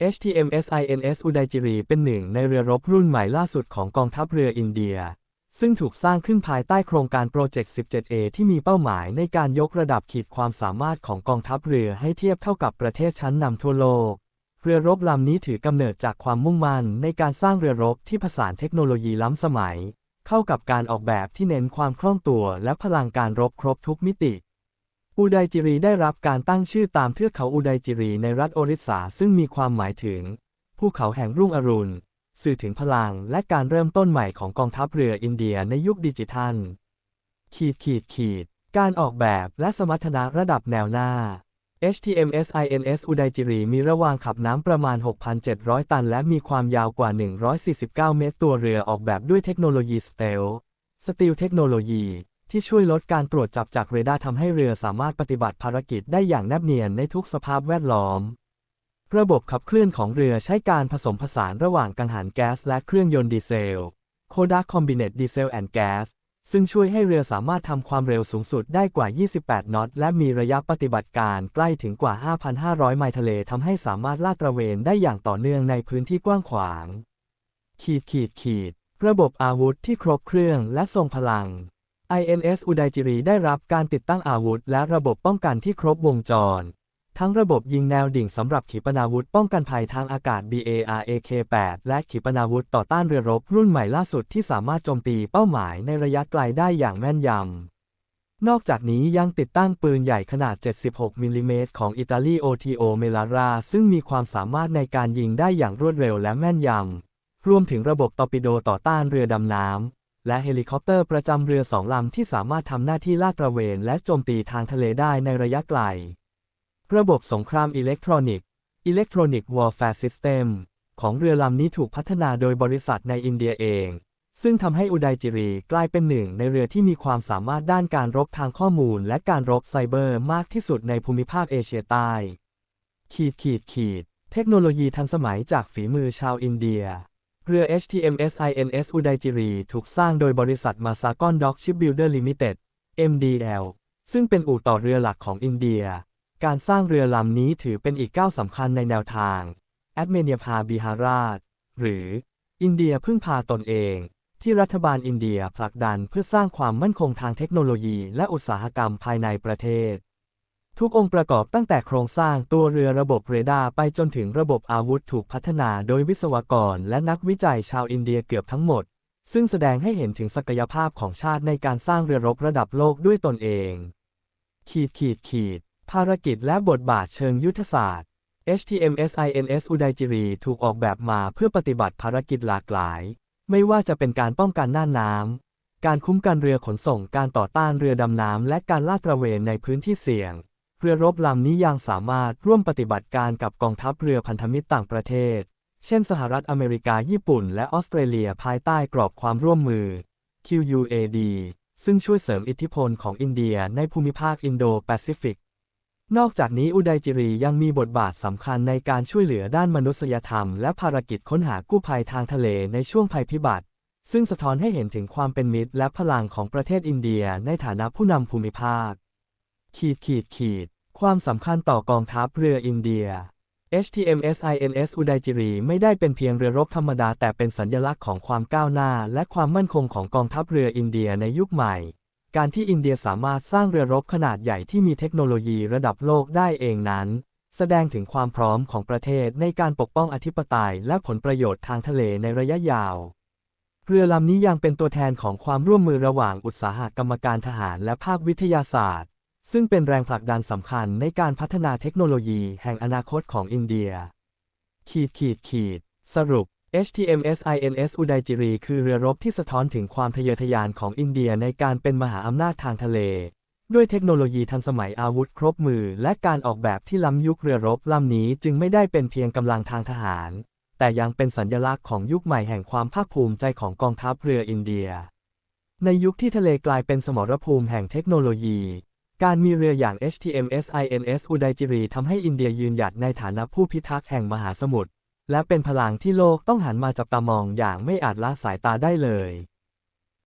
HTMS INS อุดัยจิรีเป็นหนึ่งในเรือรบรุ่นใหม่ล่าสุดของกองทัพเรืออินเดีย ซึ่งถูกสร้างขึ้นภายใต้โครงการโปรเจกต์ 17A ที่มีเป้าหมายในการยกระดับขีดความสามารถของกองทัพเรือให้เทียบเท่ากับประเทศชั้นนำทั่วโลก เรือรบลำนี้ถือกำเนิดจากความมุ่งมั่นในการสร้างเรือรบที่ผสานเทคโนโลยีล้ำสมัย เข้ากับการออกแบบที่เน้นความคล่องตัวและพลังการรบครบทุกมิติ อุดัยจิรีได้รับการตั้งชื่อตามเทือกเขาอุดัยจิรีในรัฐโอริสาซึ่งมีความหมายถึง ภูเขาแห่งรุ่งอรุณ สื่อถึงพลังและการเริ่มต้นใหม่ของกองทัพเรืออินเดียในยุคดิจิทัล ขีดขีดขีด การออกแบบและสมรรถนะระดับแนวหน้า HTMS INS อุดัยจิรีมีระวางขับน้ำประมาณ 6,700 ตัน และมีความยาวกว่า 149 เมตร ตัวเรือออกแบบด้วยเทคโนโลยีสเตลสตีลเทคโนโลยี ที่ช่วยลดการตรวจจับจากเรดาร์ทำให้เรือสามารถปฏิบัติภารกิจได้อย่างแนบเนียนในทุกสภาพแวดล้อม ระบบขับเคลื่อนของเรือใช้การผสมผสานระหว่างกังหันแก๊สและเครื่องยนต์ดีเซล Kodak Combinate Diesel and Gas ซึ่งช่วยให้เรือสามารถทำความเร็วสูงสุดได้กว่า 28 นอต และมีระยะปฏิบัติการใกล้ถึงกว่า 5,500 ไมล์ทะเลทำให้สามารถลาดตระเวนได้อย่างต่อเนื่องในพื้นที่กว้างขวาง ขีดขีดขีด ระบบอาวุธที่ครบเครื่องและทรงพลัง INS อุดัยจิรีได้รับการติดตั้งอาวุธ และระบบป้องกันที่ครบวงจร ทั้งระบบยิงแนวดิ่งสำหรับขีปนาวุธป้องกันภัยทางอากาศ BARAK-8 และขีปนาวุธต่อต้านเรือรบรุ่นใหม่ล่าสุดที่สามารถโจมตีเป้าหมายในระยะไกลได้อย่างแม่นยำ นอกจากนี้ยังติดตั้งปืนใหญ่ขนาด 76 มิลลิเมตรของอิตาลี OTO m e l a r a ซึ่งมีความสามารถในการยิงได้อย่างรวดเร็วและแม่นยำ รวมถึงระบบตอร์ปิโดต่อต้านเรือดำน้ำ และเฮลิคอปเตอร์ประจำเรือสองลำที่สามารถทำหน้าที่ลาดตระเวนและโจมตีทางทะเลได้ในระยะไกล ระบบสงครามอิเล็กทรอนิกส์ Electronic Warfare System ของเรือลำนี้ถูกพัฒนาโดยบริษัทในอินเดียเอง ซึ่งทำให้อุดัยจิรีกลายเป็นหนึ่งในเรือที่มีความสามารถด้านการรบทางข้อมูลและการรบไซเบอร์มากที่สุดในภูมิภาคเอเชียใต้ ขีดขีดขีด เทคโนโลยีทันสมัยจากฝีมือชาวอินเดีย เรือ HTMS INS อุดัยจิรี ถูกสร้างโดยบริษัทมาซากอนด็อกชิปบิลเดอร์ลิมิเต็ด MDL ซึ่งเป็นอู่ต่อเรือหลักของอินเดีย การสร้างเรือลำนี้ถือเป็นอีกก้าวสำคัญในแนวทางแอดเมเนียพาบิฮาราช หรือ อินเดียพึ่งพาตนเอง ที่รัฐบาลอินเดียผลักดันเพื่อสร้างความมั่นคงทางเทคโนโลยีและอุตสาหกรรมภายในประเทศ ทุกองค์ประกอบตั้งแต่โครงสร้างตัวเรือระบบเรดาร์ไปจนถึงระบบอาวุธถูกพัฒนาโดยวิศวกรและนักวิจัยชาวอินเดียเกือบทั้งหมด ซึ่งแสดงให้เห็นถึงศักยภาพของชาติในการสร้างเรือรบระดับโลกด้วยตนเอง ขีดขีดขีด ภารกิจและบทบาทเชิงยุทธศาสตร์ HTMS INS อุดัยจิรีถูกออกแบบมาเพื่อปฏิบัติภารกิจหลากหลาย ไม่ว่าจะเป็นการป้องกันน่านน้ำการคุ้มกันเรือขนส่งการต่อต้านเรือดำน้ำและการลาดตระเวนในพื้นที่เสี่ยง เรือรบลำนี้ยังสามารถร่วมปฏิบัติการกับกองทัพเรือพันธมิตรต่างประเทศ เช่นสหรัฐอเมริกา ญี่ปุ่น และออสเตรเลียภายใต้กรอบความร่วมมือ QUAD ซึ่งช่วยเสริมอิทธิพลของอินเดียในภูมิภาคอินโดแปซิฟิก นอกจากนี้อุดัยจิรียังมีบทบาทสำคัญในการช่วยเหลือด้านมนุษยธรรม และภารกิจค้นหากู้ภัยทางทะเลในช่วงภัยพิบัติ ซึ่งสะท้อนให้เห็นถึงความเป็นมิตรและพลังของประเทศอินเดียในฐานะผู้นำภูมิภาค ขีดขีดขีด ความสำคัญต่อกองทัพเรืออินเดีย HTMS INS อุดัยจิรีไม่ได้เป็นเพียงเรือรบธรรมดาแต่เป็นสัญลักษณ์ของความก้าวหน้า และความมั่นคงของกองทัพเรืออินเดียในยุคใหม่ การที่อินเดียสามารถสร้างเรือรบขนาดใหญ่ที่มีเทคโนโลยีระดับโลกได้เองนั้น แสดงถึงความพร้อมของประเทศในการปกป้องอธิปไตยและผลประโยชน์ทางทะเลในระยะยาว เรือลำนี้ยังเป็นตัวแทนของความร่วมมือระหว่างอุตสาหกรรมการทหารและภาควิทยาศาสตร์ ซึ่งเป็นแรงผลักดันสำคัญในการพัฒนาเทคโนโลยีแห่งอนาคตของอินเดีย ขีดขีดขีด สรุป HTMS INS อุดัยจิรีคือเรือรบที่สะท้อนถึงความทะเยอทะยานของอินเดียในการเป็นมหาอำนาจทางทะเล ด้วยเทคโนโลยีทันสมัยอาวุธครบมือ และการออกแบบที่ล้ำยุคเรือรบลำนี้จึงไม่ได้เป็นเพียงกำลังทางทหาร แต่ยังเป็นสัญลักษณ์ของยุคใหม่แห่งความภาคภูมิใจของกองทัพเรืออินเดีย ในยุคที่ทะเลกลายเป็นสมรภูมิแห่งเทคโนโลยี การมีเรืออย่าง HTMS INS อุดัยจิรีทำให้อินเดียยืนหยัดในฐานะผู้พิทักษ์แห่งมหาสมุทร และเป็นพลังที่โลกต้องหันมาจับตามองอย่างไม่อาจละสายตาได้เลย